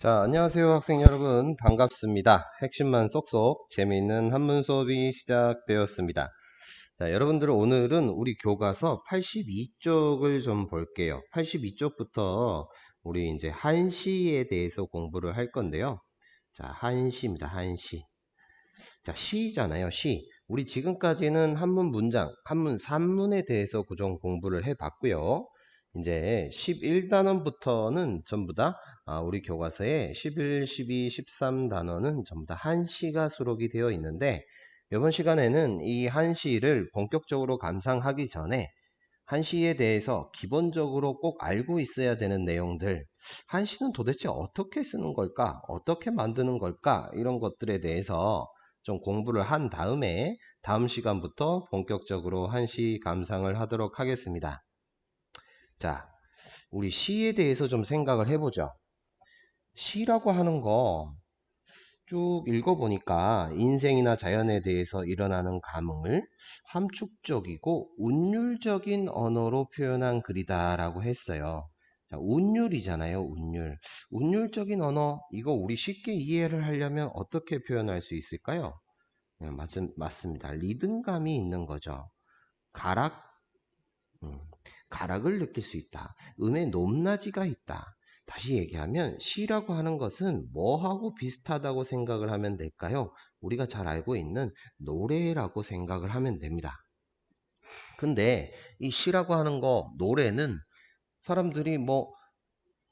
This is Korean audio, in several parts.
자, 안녕하세요 학생 여러분 반갑습니다. 핵심만 쏙쏙 재미있는 한문 수업이 시작되었습니다. 자, 여러분들 오늘은 우리 교과서 82쪽을 좀 볼게요. 82쪽부터 우리 이제 한시에 대해서 공부를 할 건데요. 자, 한시입니다. 한시. 자, 시잖아요. 시. 우리 지금까지는 한문 문장, 한문 산문에 대해서 고정 공부를 해 봤고요. 이제 11단원부터는 전부 다 아, 우리 교과서에 11, 12, 13단원은 전부 다 한시가 수록이 되어 있는데 이번 시간에는 이 한시를 본격적으로 감상하기 전에 한시에 대해서 기본적으로 꼭 알고 있어야 되는 내용들 한시는 도대체 어떻게 쓰는 걸까 어떻게 만드는 걸까 이런 것들에 대해서 좀 공부를 한 다음에 다음 시간부터 본격적으로 한시 감상을 하도록 하겠습니다. 자, 우리 시에 대해서 좀 생각을 해보죠. 시라고 하는 거 쭉 읽어보니까 인생이나 자연에 대해서 일어나는 감흥을 함축적이고 운율적인 언어로 표현한 글이다라고 했어요. 자, 운율이잖아요, 운율. 운율적인 언어, 이거 우리 쉽게 이해를 하려면 어떻게 표현할 수 있을까요? 네, 맞, 맞습니다. 리듬감이 있는 거죠. 가락, 음, 가락을 느낄 수 있다. 음의 높낮이가 있다. 다시 얘기하면 시라고 하는 것은 뭐하고 비슷하다고 생각을 하면 될까요? 우리가 잘 알고 있는 노래라고 생각을 하면 됩니다. 근데 이 시라고 하는 거 노래는 사람들이 뭐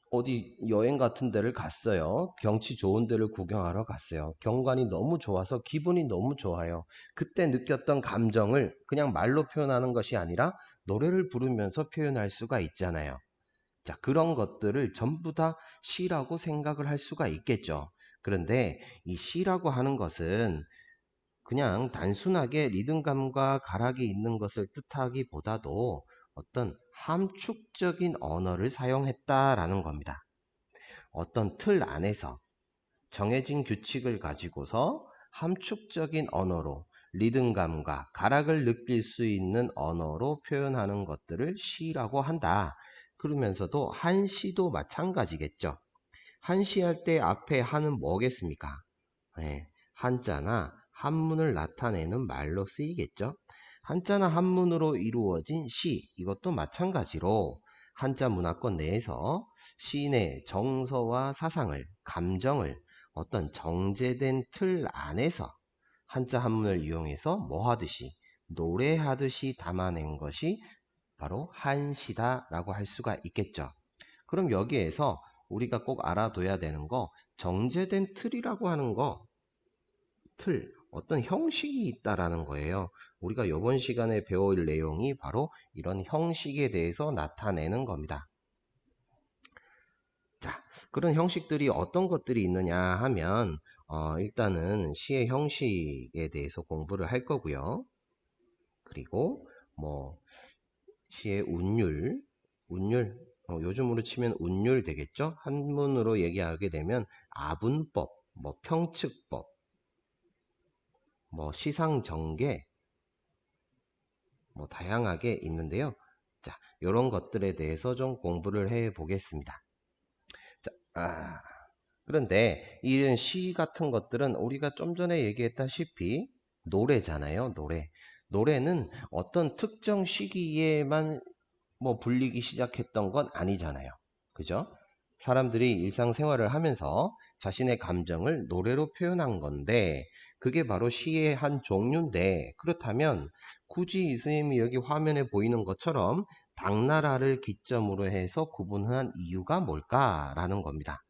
어디 여행 같은 데를 갔어요. 경치 좋은 데를 구경하러 갔어요. 경관이 너무 좋아서 기분이 너무 좋아요. 그때 느꼈던 감정을 그냥 말로 표현하는 것이 아니라 노래를 부르면서 표현할 수가 있잖아요. 자, 그런 것들을 전부 다 시라고 생각을 할 수가 있겠죠. 그런데 이 시라고 하는 것은 그냥 단순하게 리듬감과 가락이 있는 것을 뜻하기보다도 어떤 함축적인 언어를 사용했다라는 겁니다. 어떤 틀 안에서 정해진 규칙을 가지고서 함축적인 언어로 리듬감과 가락을 느낄 수 있는 언어로 표현하는 것들을 시라고 한다. 그러면서도 한시도 마찬가지겠죠. 한시 할 때 앞에 한은 뭐겠습니까? 네, 한자나 한문을 나타내는 말로 쓰이겠죠. 한자나 한문으로 이루어진 시 이것도 마찬가지로 한자 문화권 내에서 시인의 정서와 사상을 감정을 어떤 정제된 틀 안에서 한자 한문을 이용해서 뭐 하듯이 노래하듯이 담아낸 것이 바로 한시다라고 할 수가 있겠죠. 그럼 여기에서 우리가 꼭 알아둬야 되는 거 정제된 틀이라고 하는 거 틀, 어떤 형식이 있다라는 거예요. 우리가 이번 시간에 배울 내용이 바로 이런 형식에 대해서 나타내는 겁니다. 자, 그런 형식들이 어떤 것들이 있느냐 하면 어, 일단은 시의 형식에 대해서 공부를 할 거고요. 그리고 뭐 시의 운율, 운율 어, 요즘으로 치면 운율 되겠죠? 한문으로 얘기하게 되면 아분법, 뭐 평측법, 뭐 시상정계 뭐 다양하게 있는데요. 자, 이런 것들에 대해서 좀 공부를 해 보겠습니다. 자, 아, 그런데 이런 시 같은 것들은 우리가 좀 전에 얘기했다시피 노래잖아요. 노래. 노래는 어떤 특정 시기에만 뭐 불리기 시작했던 건 아니잖아요. 그죠? 사람들이 일상생활을 하면서 자신의 감정을 노래로 표현한 건데 그게 바로 시의 한 종류인데 그렇다면 굳이 이스님이 여기 화면에 보이는 것처럼 당나라를 기점으로 해서 구분한 이유가 뭘까라는 겁니다.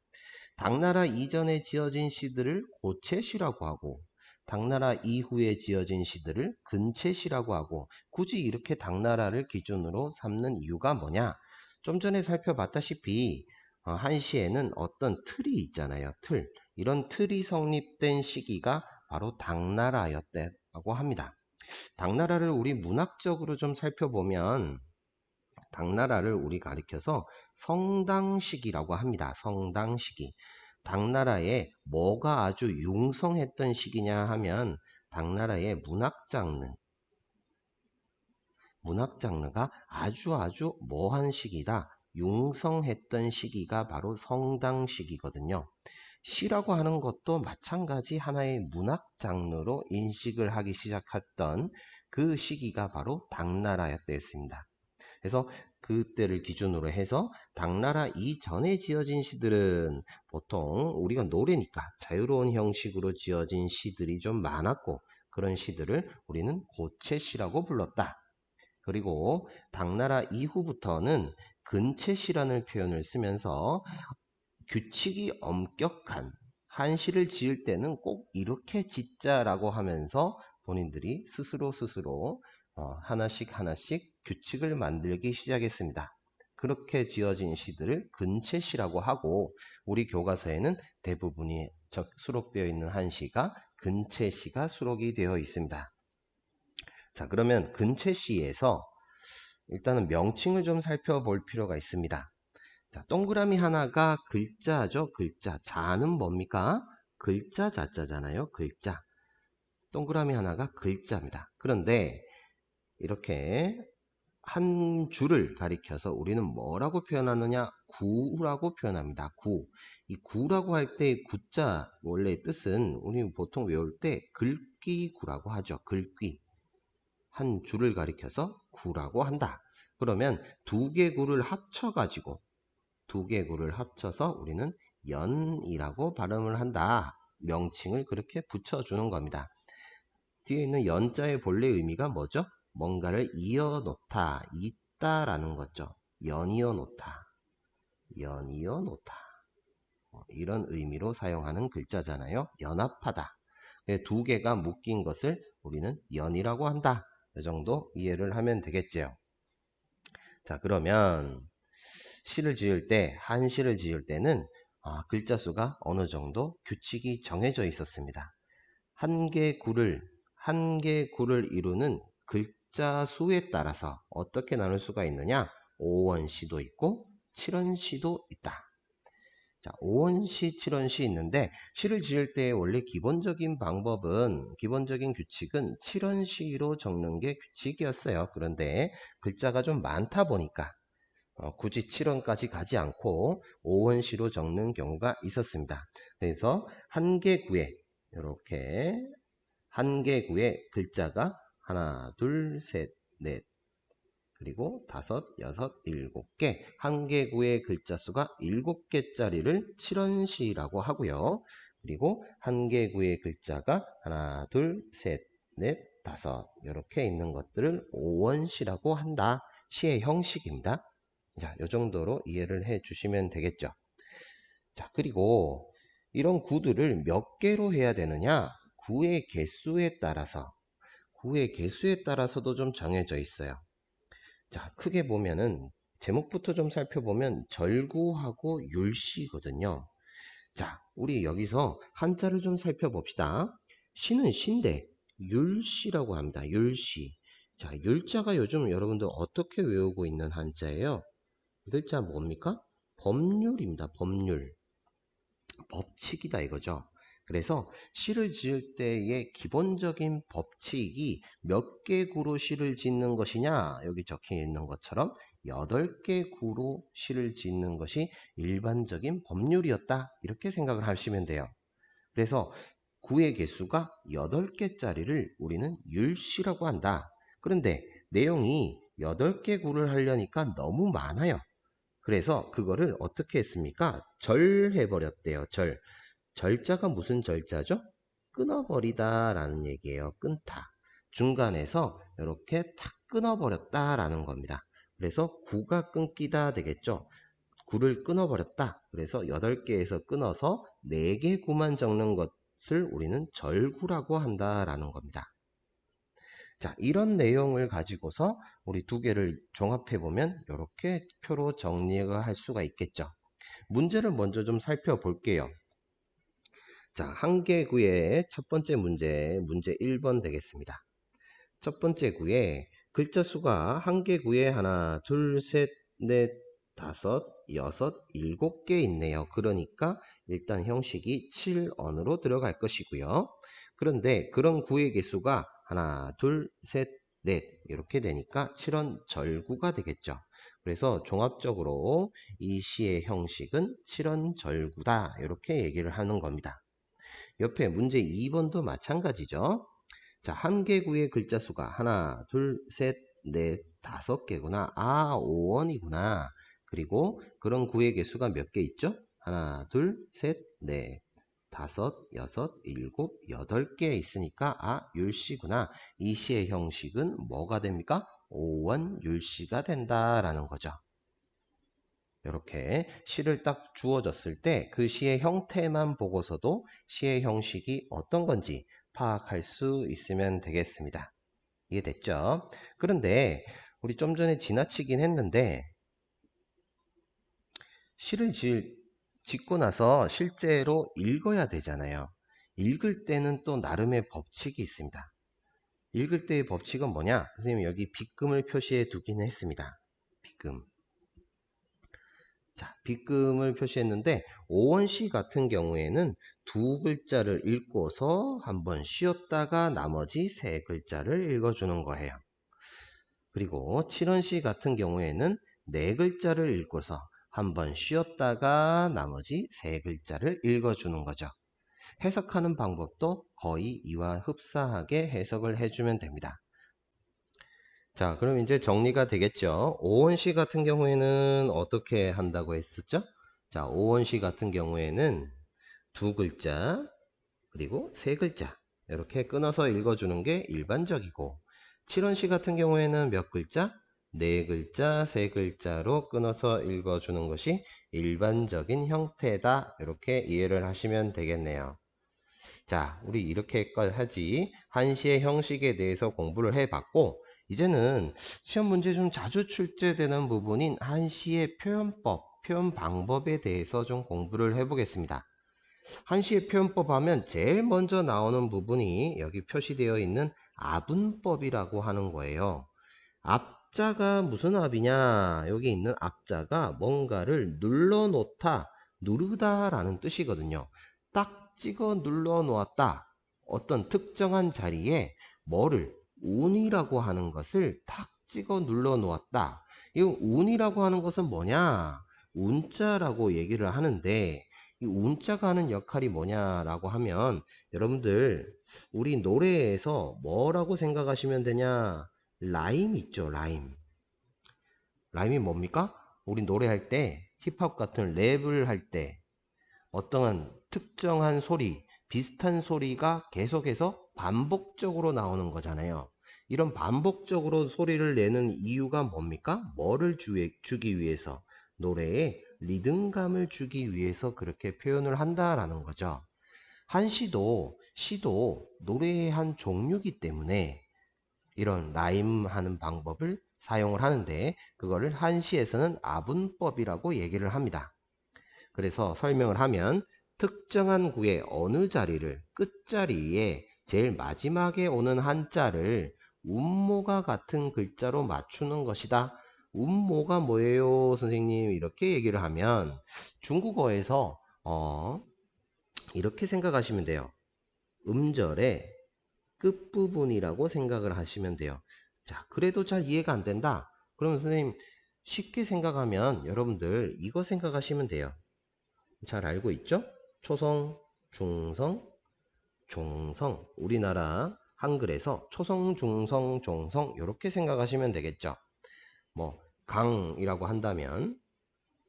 당나라 이전에 지어진 시들을 고체시라고 하고 당나라 이후에 지어진 시들을 근체시라고 하고 굳이 이렇게 당나라를 기준으로 삼는 이유가 뭐냐? 좀 전에 살펴봤다시피 어, 한시에는 어떤 틀이 있잖아요. 틀. 이런 틀이 성립된 시기가 바로 당나라였다고 합니다. 당나라를 우리 문학적으로 좀 살펴보면 당나라를 우리 가리켜서 성당시기라고 합니다. 성당시기. 당나라에 뭐가 아주 융성했던 시기냐 하면 당나라의 문학 장르. 문학 장르가 아주 아주 뭐한 시기다. 융성했던 시기가 바로 성당 시기거든요. 시라고 하는 것도 마찬가지 하나의 문학 장르로 인식을 하기 시작했던 그 시기가 바로 당나라였습니다. 그래서 그때를 기준으로 해서 당나라 이전에 지어진 시들은 보통 우리가 노래니까 자유로운 형식으로 지어진 시들이 좀 많았고 그런 시들을 우리는 고체시라고 불렀다. 그리고 당나라 이후부터는 근체시라는 표현을 쓰면서 규칙이 엄격한 한시를 지을 때는 꼭 이렇게 짓자라고 하면서 본인들이 스스로 스스로 어, 하나씩 하나씩 규칙을 만들기 시작했습니다. 그렇게 지어진 시들을 근체시라고 하고 우리 교과서에는 대부분이 수록되어 있는 한 시가 근체시가 수록이 되어 있습니다. 자 그러면 근체시에서 일단은 명칭을 좀 살펴볼 필요가 있습니다. 자 동그라미 하나가 글자죠. 글자. 자는 뭡니까? 글자 자자잖아요. 글자. 동그라미 하나가 글자입니다. 그런데 이렇게 한 줄을 가리켜서 우리는 뭐라고 표현하느냐? 구라고 표현합니다. 구. 이 구라고 할 때 구자 원래 뜻은 우리 보통 외울 때 글귀구라고 하죠. 글귀. 한 줄을 가리켜서 구라고 한다. 그러면 두 개 구를 합쳐 가지고 두 개 구를 합쳐서 우리는 연이라고 발음을 한다. 명칭을 그렇게 붙여 주는 겁니다. 뒤에 있는 연자의 본래 의미가 뭐죠? 뭔가를 이어 놓다, 있다라는 거죠. 연이어 놓다, 연이어 놓다. 어, 이런 의미로 사용하는 글자잖아요. 연합하다. 두 개가 묶인 것을 우리는 연이라고 한다. 이 정도 이해를 하면 되겠죠. 자, 그러면 시를 지을 때, 한 시를 지을 때는 아, 글자 수가 어느 정도 규칙이 정해져 있었습니다. 한 개 구를, 한 개 구를 이루는 글, 숫자 수에 따라서 어떻게 나눌 수가 있느냐? 5원시도 있고 7원시도 있다. 자, 5원시, 7원시 있는데 시를 지을 때 원래 기본적인 방법은 기본적인 규칙은 7원시로 적는 게 규칙이었어요. 그런데 글자가 좀 많다 보니까 어, 굳이 7원까지 가지 않고 5원시로 적는 경우가 있었습니다. 그래서 한 개 구에 이렇게 한 개 구에 글자가 하나, 둘, 셋, 넷, 그리고 다섯, 여섯, 일곱 개. 한 개구의 글자 수가 일곱 개짜리를 7원시라고 하고요. 그리고 한 개구의 글자가 하나, 둘, 셋, 넷, 다섯 이렇게 있는 것들을 5원시라고 한다. 시의 형식입니다. 자, 이 정도로 이해를 해 주시면 되겠죠. 자, 그리고 이런 구들을 몇 개로 해야 되느냐? 구의 개수에 따라서 구의 개수에 따라서도 좀 정해져 있어요. 자, 크게 보면은 제목부터 좀 살펴보면 절구하고 율시거든요. 자, 우리 여기서 한자를 좀 살펴봅시다. 시는 신데 율시라고 합니다. 율시. 자, 율자가 요즘 여러분들 어떻게 외우고 있는 한자예요? 글자 뭡니까? 법률입니다. 법률. 법칙이다 이거죠. 그래서 시를 지을 때의 기본적인 법칙이 몇 개 구로 시를 짓는 것이냐? 여기 적혀 있는 것처럼 8개 구로 시를 짓는 것이 일반적인 법률이었다. 이렇게 생각을 하시면 돼요. 그래서 구의 개수가 8개짜리를 우리는 율시라고 한다. 그런데 내용이 8개 구를 하려니까 너무 많아요. 그래서 그거를 어떻게 했습니까? 절해버렸대요 절 절자가 무슨 절자죠? 끊어버리다 라는 얘기예요. 끊다. 중간에서 이렇게 탁 끊어버렸다 라는 겁니다. 그래서 구가 끊기다 되겠죠. 구를 끊어버렸다. 그래서 8개에서 끊어서 4개 구만 적는 것을 우리는 절구라고 한다라는 겁니다. 자, 이런 내용을 가지고서 우리 두 개를 종합해 보면 이렇게 표로 정리가 할 수가 있겠죠. 문제를 먼저 좀 살펴볼게요. 자, 한개구의 첫 번째 문제, 문제 1번 되겠습니다. 첫 번째 구에 글자 수가 한개 구에 하나, 둘, 셋, 넷, 다섯, 여섯, 일곱 개 있네요. 그러니까 일단 형식이 7언으로 들어갈 것이고요. 그런데 그런 구의 개수가 하나, 둘, 셋, 넷 이렇게 되니까 7원 절구가 되겠죠. 그래서 종합적으로 이 시의 형식은 칠원절구다. 이렇게 얘기를 하는 겁니다. 옆에 문제 2번도 마찬가지죠. 자, 한 개구의 글자 수가 하나, 둘, 셋, 넷, 다섯 개구나. 아, 5원이구나. 그리고 그런 구의 개수가 몇 개 있죠? 하나, 둘, 셋, 넷, 다섯, 여섯, 일곱, 여덟 개 있으니까 아, 율시구나. 이 시의 형식은 뭐가 됩니까? 5원 율시가 된다라는 거죠. 이렇게 시를 딱 주어졌을 때 그 시의 형태만 보고서도 시의 형식이 어떤 건지 파악할 수 있으면 되겠습니다. 이해됐죠? 그런데 우리 좀 전에 지나치긴 했는데 시를 지을, 짓고 나서 실제로 읽어야 되잖아요. 읽을 때는 또 나름의 법칙이 있습니다. 읽을 때의 법칙은 뭐냐? 선생님 여기 빗금을 표시해 두긴 했습니다. 빗금. 자, 빗금을 표시했는데 오원시 같은 경우에는 두 글자를 읽고서 한번 쉬었다가 나머지 세 글자를 읽어주는 거예요. 그리고 칠원시 같은 경우에는 네 글자를 읽고서 한번 쉬었다가 나머지 세 글자를 읽어주는 거죠. 해석하는 방법도 거의 이와 흡사하게 해석을 해주면 됩니다. 자, 그럼 이제 정리가 되겠죠. 오원시 같은 경우에는 어떻게 한다고 했었죠? 자, 오원시 같은 경우에는 두 글자, 그리고 세 글자. 이렇게 끊어서 읽어주는 게 일반적이고, 칠원시 같은 경우에는 몇 글자? 네 글자, 세 글자로 끊어서 읽어주는 것이 일반적인 형태다. 이렇게 이해를 하시면 되겠네요. 자, 우리 이렇게 하지. 한시의 형식에 대해서 공부를 해봤고, 이제는 시험 문제 좀 자주 출제되는 부분인 한시의 표현법, 표현 방법에 대해서 좀 공부를 해보겠습니다. 한시의 표현법 하면 제일 먼저 나오는 부분이 여기 표시되어 있는 아분법이라고 하는 거예요. 앞자가 무슨 앞이냐? 여기 있는 앞자가 뭔가를 눌러 놓다, 누르다 라는 뜻이거든요. 딱 찍어 눌러 놓았다. 어떤 특정한 자리에 뭐를 운이라고 하는 것을 탁 찍어 눌러 놓았다. 이 운이라고 하는 것은 뭐냐? 운자라고 얘기를 하는데 이 운자가 하는 역할이 뭐냐라고 하면 여러분들 우리 노래에서 뭐라고 생각하시면 되냐? 라임 있죠, 라임. 라임이 뭡니까? 우리 노래할 때 힙합 같은 랩을 할 때 어떠한 특정한 소리, 비슷한 소리가 계속해서 반복적으로 나오는 거잖아요. 이런 반복적으로 소리를 내는 이유가 뭡니까? 뭐를 주기 위해서? 노래에 리듬감을 주기 위해서 그렇게 표현을 한다라는 거죠. 한 시도, 시도 노래의 한 종류이기 때문에 이런 라임하는 방법을 사용을 하는데 그거를 한시에서는 아분법이라고 얘기를 합니다. 그래서 설명을 하면 특정한 구의 어느 자리를 끝자리에 제일 마지막에 오는 한자를 운모가 같은 글자로 맞추는 것이다. 운모가 뭐예요, 선생님? 이렇게 얘기를 하면 중국어에서 어, 이렇게 생각하시면 돼요. 음절의 끝부분이라고 생각을 하시면 돼요. 자, 그래도 잘 이해가 안 된다. 그러면 선생님 쉽게 생각하면 여러분들 이거 생각하시면 돼요. 잘 알고 있죠? 초성, 중성, 종성. 우리나라 한글에서 초성, 중성, 종성 이렇게 생각하시면 되겠죠. 뭐 강이라고 한다면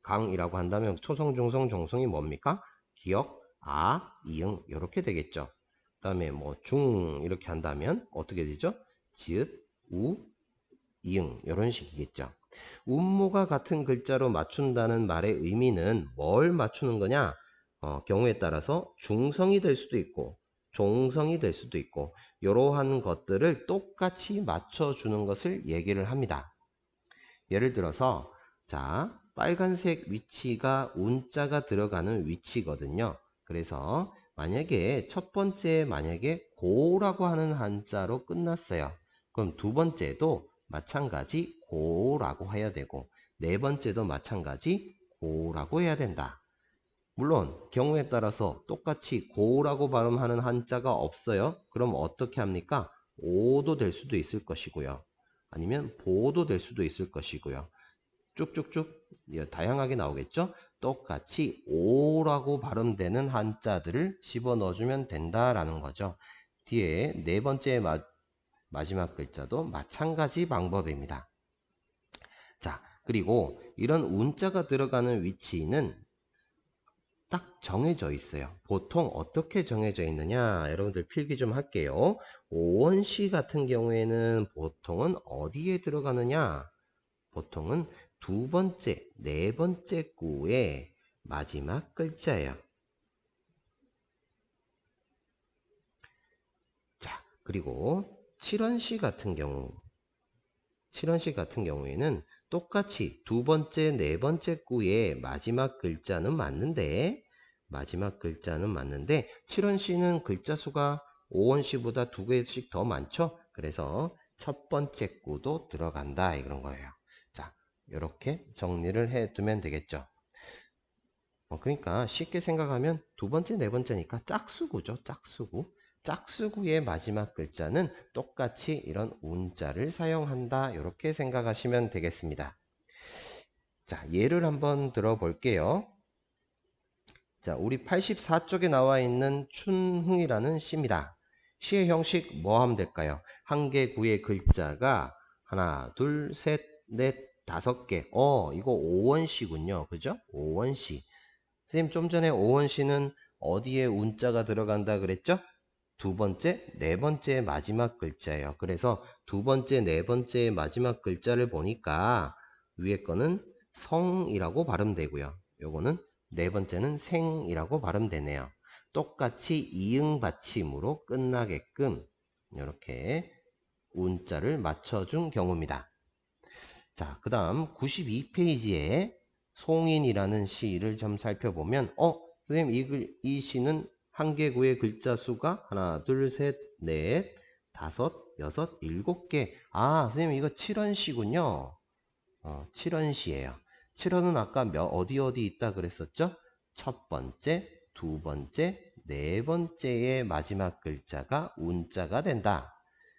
강이라고 한다면 초성, 중성, 종성이 뭡니까? 기억, 아, 이응 이렇게 되겠죠. 그 다음에 뭐 중 이렇게 한다면 어떻게 되죠? 지읒, 우, 이응 이런 식이겠죠. 운모가 같은 글자로 맞춘다는 말의 의미는 뭘 맞추는 거냐? 어, 경우에 따라서 중성이 될 수도 있고 종성이 될 수도 있고 이러한 것들을 똑같이 맞춰주는 것을 얘기를 합니다. 예를 들어서 자 빨간색 위치가 운자가 들어가는 위치거든요. 그래서 만약에 첫 번째 만약에 고라고 하는 한자로 끝났어요. 그럼 두 번째도 마찬가지 고라고 해야 되고 네 번째도 마찬가지 고라고 해야 된다. 물론 경우에 따라서 똑같이 고라고 발음하는 한자가 없어요. 그럼 어떻게 합니까? 오도 될 수도 있을 것이고요. 아니면 보도 될 수도 있을 것이고요. 쭉쭉쭉 예, 다양하게 나오겠죠? 똑같이 오라고 발음되는 한자들을 집어넣어주면 된다라는 거죠. 뒤에 네 번째 마, 마지막 글자도 마찬가지 방법입니다. 자, 그리고 이런 운자가 들어가는 위치는 딱 정해져 있어요. 보통 어떻게 정해져 있느냐? 여러분들 필기 좀 할게요. 오원시 같은 경우에는 보통은 어디에 들어가느냐? 보통은 두 번째, 네 번째 구의 마지막 글자예요. 자, 그리고 7원시 같은 경우 7원시 같은 경우에는 똑같이 두 번째, 네 번째 구의 마지막 글자는 맞는데 마지막 글자는 맞는데 7원시는 글자 수가 5원시보다 두 개씩 더 많죠? 그래서 첫 번째 구도 들어간다 이런 거예요. 자, 이렇게 정리를 해 두면 되겠죠. 어, 그러니까 쉽게 생각하면 두 번째, 네 번째니까 짝수구죠. 짝수구. 짝수구의 마지막 글자는 똑같이 이런 운자를 사용한다. 이렇게 생각하시면 되겠습니다. 자, 예를 한번 들어볼게요. 자, 우리 84쪽에 나와 있는 춘흥이라는 시입니다. 시의 형식 뭐 하면 될까요? 한 개, 구의 글자가 하나, 둘, 셋, 넷, 다섯 개. 어, 이거 오원시군요. 그죠? 오원시. 선생님 좀 전에 오원시는 어디에 운자가 들어간다 그랬죠? 두 번째, 네 번째 마지막 글자예요. 그래서 두 번째, 네 번째 마지막 글자를 보니까 위에 거는 성이라고 발음되고요. 요거는 네 번째는 생이라고 발음되네요. 똑같이 이응 받침으로 끝나게끔 이렇게 운자를 맞춰준 경우입니다. 자, 그 다음 92페이지에 송인이라는 시를 좀 살펴보면 어? 선생님 이, 글, 이 시는 한 개 구의 글자 수가 하나, 둘, 셋, 넷, 다섯, 여섯, 일곱 개. 아, 선생님 이거 7원시군요. 어, 7원시예요. 7원은 아까 몇, 어디 어디 있다 그랬었죠? 첫 번째, 두 번째, 네 번째의 마지막 글자가 운자가 된다.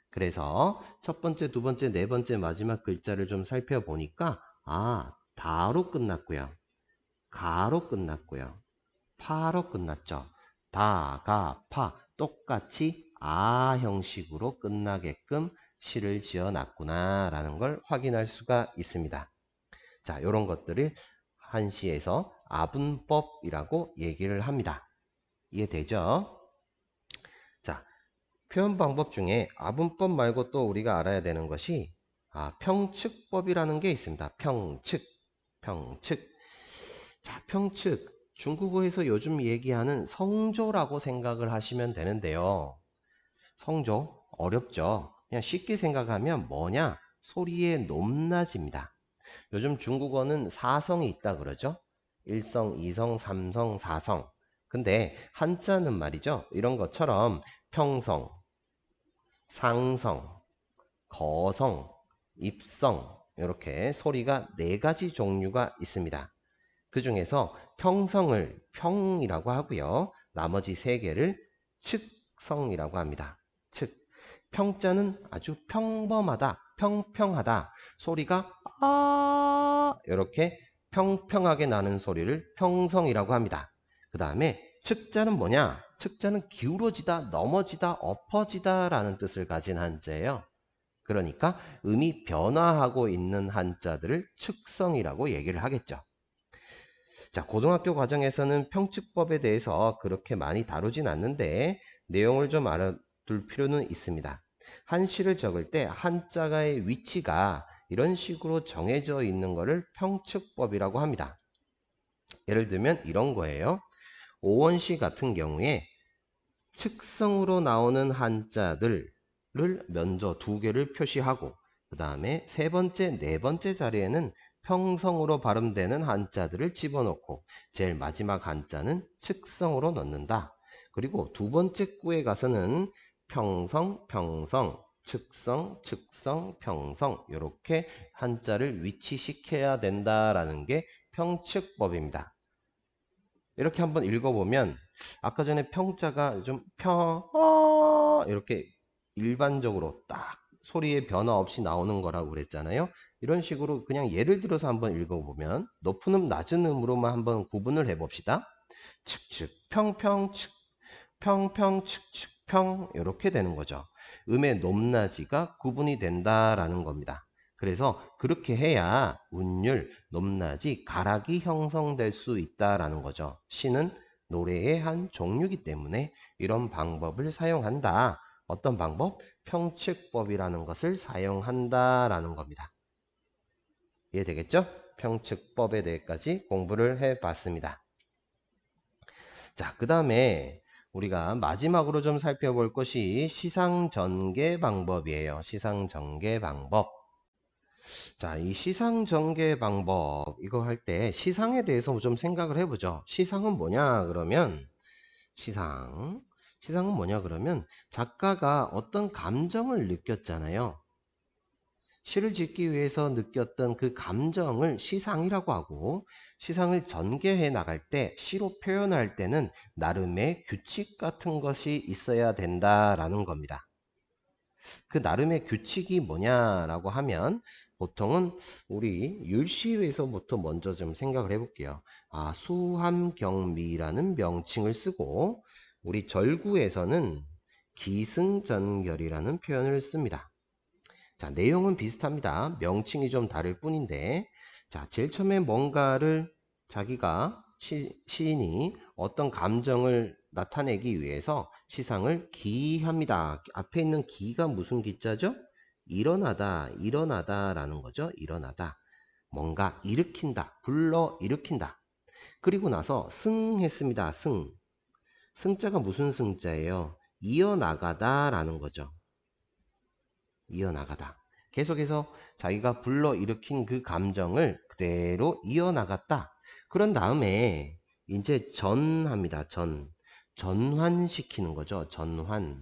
그래서 첫 번째, 두 번째, 네 번째 마지막 글자를 좀 살펴보니까 아, 다로 끝났고요. 가로 끝났고요. 파로 끝났죠. 다, 가, 파 똑같이 아 형식으로 끝나게끔 시를 지어 놨구나 라는 걸 확인할 수가 있습니다. 자, 이런 것들을 한 시에서 아분법이라고 얘기를 합니다. 이해되죠? 자, 표현 방법 중에 아분법 말고 또 우리가 알아야 되는 것이 아, 평측법이라는 게 있습니다. 평측, 평측. 자, 평측. 중국어에서 요즘 얘기하는 성조라고 생각을 하시면 되는데요. 성조 어렵죠. 그냥 쉽게 생각하면 뭐냐? 소리의 높낮입니다. 요즘 중국어는 사성이 있다 그러죠. 1성, 2성, 3성, 4성. 근데 한자는 말이죠. 이런 것처럼 평성, 상성, 거성, 입성 이렇게 소리가 네 가지 종류가 있습니다. 그 중에서 평성을 평이라고 하고요. 나머지 세 개를 측성이라고 합니다. 측. 평자는 아주 평범하다, 평평하다. 소리가 아 이렇게 평평하게 나는 소리를 평성이라고 합니다. 그 다음에 측자는 뭐냐? 측자는 기울어지다, 넘어지다, 엎어지다 라는 뜻을 가진 한자예요. 그러니까 음이 변화하고 있는 한자들을 측성이라고 얘기를 하겠죠. 자, 고등학교 과정에서는 평측법에 대해서 그렇게 많이 다루진 않는데 내용을 좀 알아둘 필요는 있습니다. 한시를 적을 때 한자가의 위치가 이런 식으로 정해져 있는 것을 평측법이라고 합니다. 예를 들면 이런 거예요. 오원시 같은 경우에 측성으로 나오는 한자들을 먼저 두 개를 표시하고 그 다음에 세 번째, 네 번째 자리에는 평성으로 발음되는 한자들을 집어넣고 제일 마지막 한자는 측성으로 넣는다. 그리고 두 번째 구에 가서는 평성, 평성, 측성, 측성, 평성 이렇게 한자를 위치시켜야 된다라는 게 평측법입니다. 이렇게 한번 읽어보면 아까 전에 평자가 좀 평, 어, 이렇게 일반적으로 딱 소리의 변화 없이 나오는 거라고 그랬잖아요. 이런 식으로 그냥 예를 들어서 한번 읽어보면 높은 음, 낮은 음으로만 한번 구분을 해봅시다. 칙칙, 평평, 칙, 평평, 칙칙, 평 이렇게 되는 거죠. 음의 높낮이가 구분이 된다라는 겁니다. 그래서 그렇게 해야 운율, 높낮이, 가락이 형성될 수 있다라는 거죠. 시는 노래의 한 종류이기 때문에 이런 방법을 사용한다. 어떤 방법? 평측법이라는 것을 사용한다라는 겁니다. 이해되겠죠? 평측법에 대해까지 공부를 해봤습니다. 자, 그 다음에 우리가 마지막으로 좀 살펴볼 것이 시상전개 방법이에요. 시상전개 방법. 자, 이 시상 전개 방법 이거 할 때 시상에 대해서 좀 생각을 해보죠. 시상은 뭐냐 그러면 시상 시상은 뭐냐 그러면 작가가 어떤 감정을 느꼈잖아요. 시를 짓기 위해서 느꼈던 그 감정을 시상이라고 하고 시상을 전개해 나갈 때 시로 표현할 때는 나름의 규칙 같은 것이 있어야 된다라는 겁니다. 그 나름의 규칙이 뭐냐라고 하면 보통은 우리 율시에서부터 먼저 좀 생각을 해볼게요. 아, 수함경미라는 명칭을 쓰고 우리 절구에서는 기승전결이라는 표현을 씁니다. 자, 내용은 비슷합니다. 명칭이 좀 다를 뿐인데 자, 제일 처음에 뭔가를 자기가 시, 시인이 어떤 감정을 나타내기 위해서 시상을 기합니다. 앞에 있는 기가 무슨 기자죠? 일어나다, 일어나다 라는 거죠. 일어나다. 뭔가 일으킨다, 불러 일으킨다. 그리고 나서 승했습니다. 승. 승자가 무슨 승자예요? 이어나가다 라는 거죠. 이어나가다. 계속해서 자기가 불러 일으킨 그 감정을 그대로 이어나갔다. 그런 다음에 이제 전합니다. 전. 전환시키는 거죠. 전환.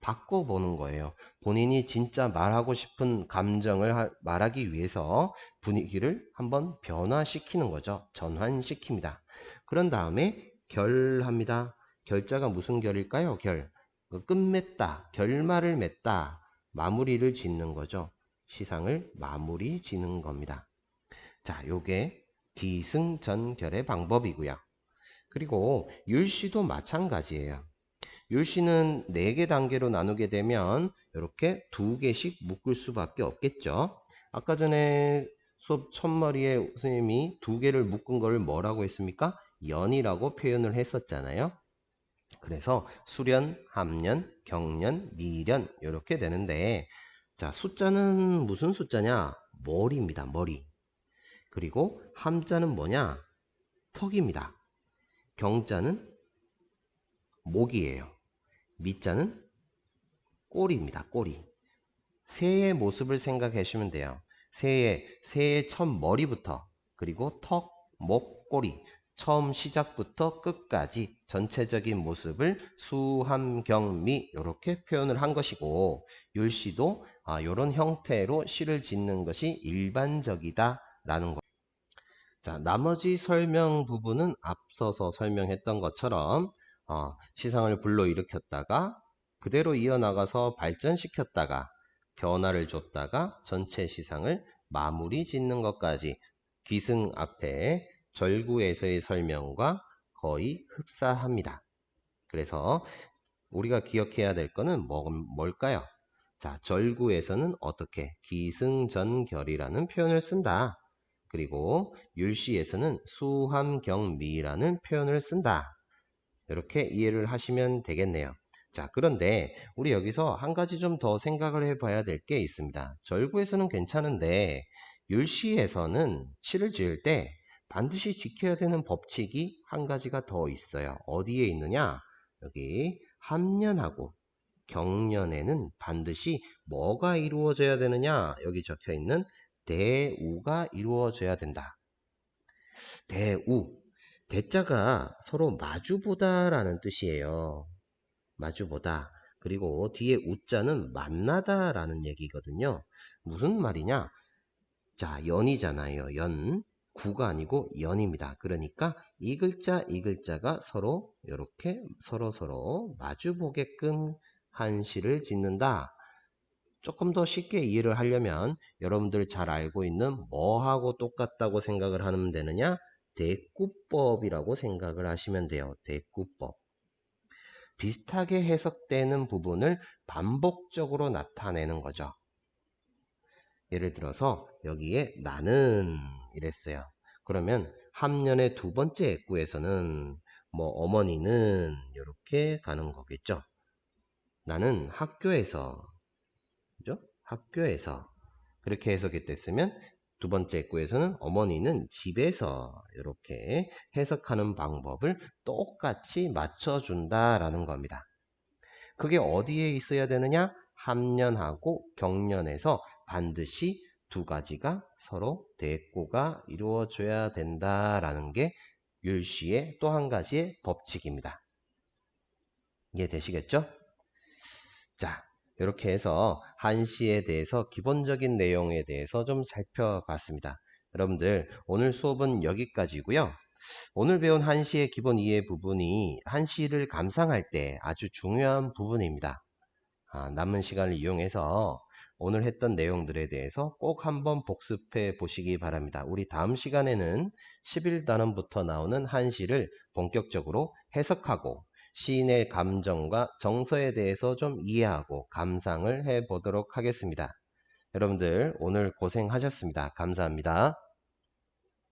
바꿔보는 거예요. 본인이 진짜 말하고 싶은 감정을 하, 말하기 위해서 분위기를 한번 변화시키는 거죠. 전환시킵니다. 그런 다음에 결합니다. 결자가 무슨 결일까요? 결. 그 끝맺다. 결말을 맺다. 마무리를 짓는 거죠. 시상을 마무리 짓는 겁니다. 자, 요게 기승전결의 방법이고요. 그리고 율시도 마찬가지예요. 율시는 4개 단계로 나누게 되면 이렇게 2개씩 묶을 수밖에 없겠죠. 아까 전에 수업 첫머리에 선생님이 두 개를 묶은 걸 뭐라고 했습니까? 연이라고 표현을 했었잖아요. 그래서 수련, 함련, 경련, 미련 이렇게 되는데 자 숫자는 무슨 숫자냐? 머리입니다. 머리. 그리고 함자는 뭐냐? 턱입니다. 경자는 목이에요. 밑자는 꼬리입니다. 꼬리. 새의 모습을 생각하시면 돼요. 새의, 새의 첫 머리부터 그리고 턱, 목, 꼬리 처음 시작부터 끝까지 전체적인 모습을 수함경미 이렇게 표현을 한 것이고 율시도 아, 이런 형태로 시를 짓는 것이 일반적이다 라는 것. 자, 나머지 설명 부분은 앞서서 설명했던 것처럼 어, 시상을 불러일으켰다가 그대로 이어나가서 발전시켰다가 변화를 줬다가 전체 시상을 마무리 짓는 것까지 기승 앞에 절구에서의 설명과 거의 흡사합니다. 그래서 우리가 기억해야 될 거는 뭐, 뭘까요? 자, 절구에서는 어떻게 기승전결이라는 표현을 쓴다. 그리고 율시에서는 수함경미라는 표현을 쓴다. 이렇게 이해를 하시면 되겠네요. 자, 그런데 우리 여기서 한 가지 좀 더 생각을 해봐야 될 게 있습니다. 절구에서는 괜찮은데 율시에서는 시를 지을 때 반드시 지켜야 되는 법칙이 한 가지가 더 있어요. 어디에 있느냐? 여기 함년하고 경년에는 반드시 뭐가 이루어져야 되느냐? 여기 적혀 있는 대우가 이루어져야 된다. 대우. 대자가 서로 마주보다라는 뜻이에요. 마주보다. 그리고 뒤에 우자는 만나다라는 얘기거든요. 무슨 말이냐? 자, 연이잖아요. 연. 구가 아니고 연입니다. 그러니까 이 글자, 이 글자가 서로 이렇게 서로 서로 마주 보게끔 한 시를 짓는다. 조금 더 쉽게 이해를 하려면 여러분들 잘 알고 있는 뭐하고 똑같다고 생각을 하면 되느냐? 대꾸법이라고 생각을 하시면 돼요. 대꾸법. 비슷하게 해석되는 부분을 반복적으로 나타내는 거죠. 예를 들어서 여기에 나는 이랬어요. 그러면 함년의 두 번째 액구에서는 뭐 어머니는 이렇게 가는 거겠죠. 나는 학교에서 그죠? 학교에서 그렇게 해석이 됐으면 두 번째 구에서는 어머니는 집에서 이렇게 해석하는 방법을 똑같이 맞춰준다라는 겁니다. 그게 어디에 있어야 되느냐? 함년하고 경년에서 반드시 두 가지가 서로 대꾸가 이루어져야 된다라는 게 율시의 또 한 가지의 법칙입니다. 이해되시겠죠? 자, 이렇게 해서 한시에 대해서 기본적인 내용에 대해서 좀 살펴봤습니다. 여러분들 오늘 수업은 여기까지고요. 오늘 배운 한시의 기본 이해 부분이 한시를 감상할 때 아주 중요한 부분입니다. 아, 남은 시간을 이용해서 오늘 했던 내용들에 대해서 꼭 한번 복습해 보시기 바랍니다. 우리 다음 시간에는 11단원부터 나오는 한시를 본격적으로 해석하고 시인의 감정과 정서에 대해서 좀 이해하고 감상을 해 보도록 하겠습니다. 여러분들 오늘 고생하셨습니다. 감사합니다.